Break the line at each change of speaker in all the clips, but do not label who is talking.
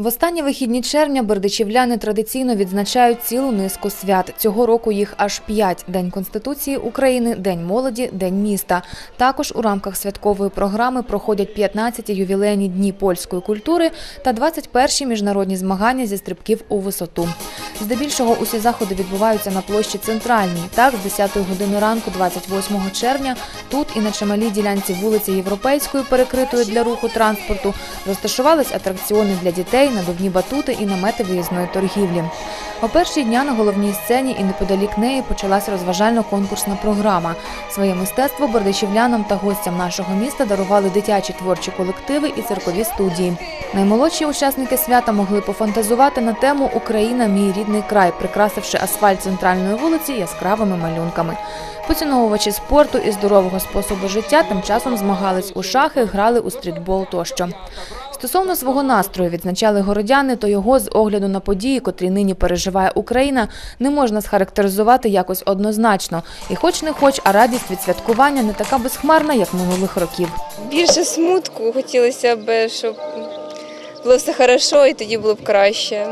В останні вихідні червня бердичівляни традиційно відзначають цілу низку свят. Цього року їх аж п'ять – День Конституції України, День молоді, День міста. Також у рамках святкової програми проходять 15 ювілейні дні польської культури та 21 міжнародні змагання зі стрибків у висоту. Здебільшого усі заходи відбуваються на площі Центральній. Так, з 10 години ранку 28 червня тут і на чималій ділянці вулиці Європейської, перекритої для руху транспорту, розташувались атракціони для дітей, надувні батути і намети виїзної торгівлі. О перші дня на головній сцені і неподалік неї почалась розважально-конкурсна програма. Своє мистецтво бердичівлянам та гостям нашого міста дарували дитячі творчі колективи і циркові студії. Наймолодші учасники свята могли пофантазувати на тему Україна мій рідний край, прикрасивши асфальт центральної вулиці яскравими малюнками. Поціновувачі спорту і здорового способу життя тим часом змагались у шахи, грали у стрітбол тощо. Стосовно свого настрою відзначали городяни, то його з огляду на події, котрі нині переживає Україна, не можна схарактеризувати якось однозначно. І хоч не хоч, а радість від святкування не така безхмарна, як минулих років.
Більше смутку хотілося б, щоб було все хорошо і тоді було б краще.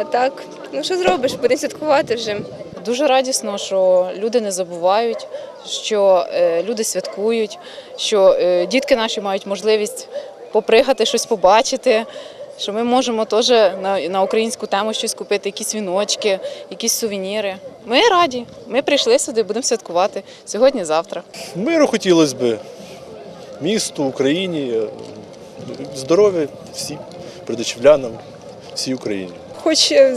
А так, ну що зробиш, будемо святкувати вже.
Дуже радісно, що люди не забувають, що е, люди святкують, що е, дітки наші мають можливість попригати, щось побачити. Що ми можемо теж на, на українську тему щось купити, якісь віночки, якісь сувеніри. Ми раді. Ми прийшли сюди, будемо святкувати сьогодні, завтра.
Миру хотілося б місту, Україні, здоров'я всім придачівлянам, всій Україні.
хоч е,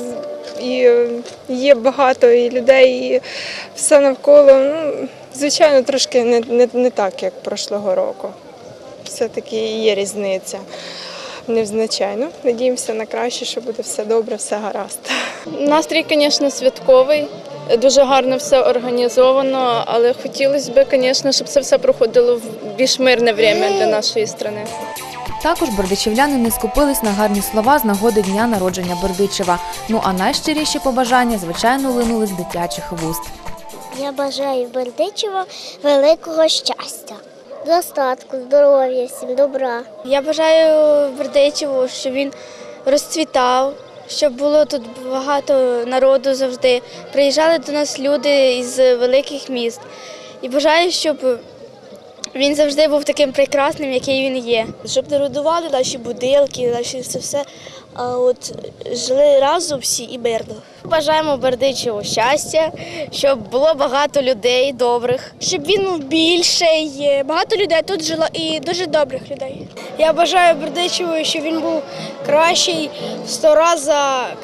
і е, є багато і людей, і все навколо. Ну, звичайно, трошки не, не, не так, як прошлого року. Все-таки є різниця. Невзначайно. Надіємося на краще, що буде все добре, все гаразд.
Настрій, звісно, святковий. Дуже гарно все організовано, але хотілося б, звісно, щоб це все проходило в більш мирне время для нашої країни.
Також бердичівляни не скупились на гарні слова з нагоди дня народження Бердичева. Ну а найщиріші побажання, звичайно, линули з дитячих вуст.
Я бажаю Бердичева великого щастя, достатку, здоров'я, всім добра.
Я бажаю Бердичеву, щоб він розцвітав, щоб було тут багато народу завжди. Приїжджали до нас люди із великих міст. І бажаю, щоб він завжди був таким прекрасним, який він є. Щоб народували наші будинки, наші це все, а от жили разом всі і мирно. Бажаємо Бердичеву щастя, щоб було багато людей добрих. Щоб він був більший, багато людей тут жило і дуже добрих людей. Я бажаю Бердичеву, щоб він був кращий сто разів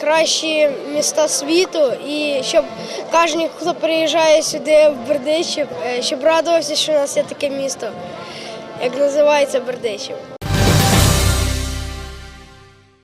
кращі міста світу, і щоб кожен, хто приїжджає сюди в Бердичів, е, щоб радувався, що у нас є таке місто, як називається Бердичів.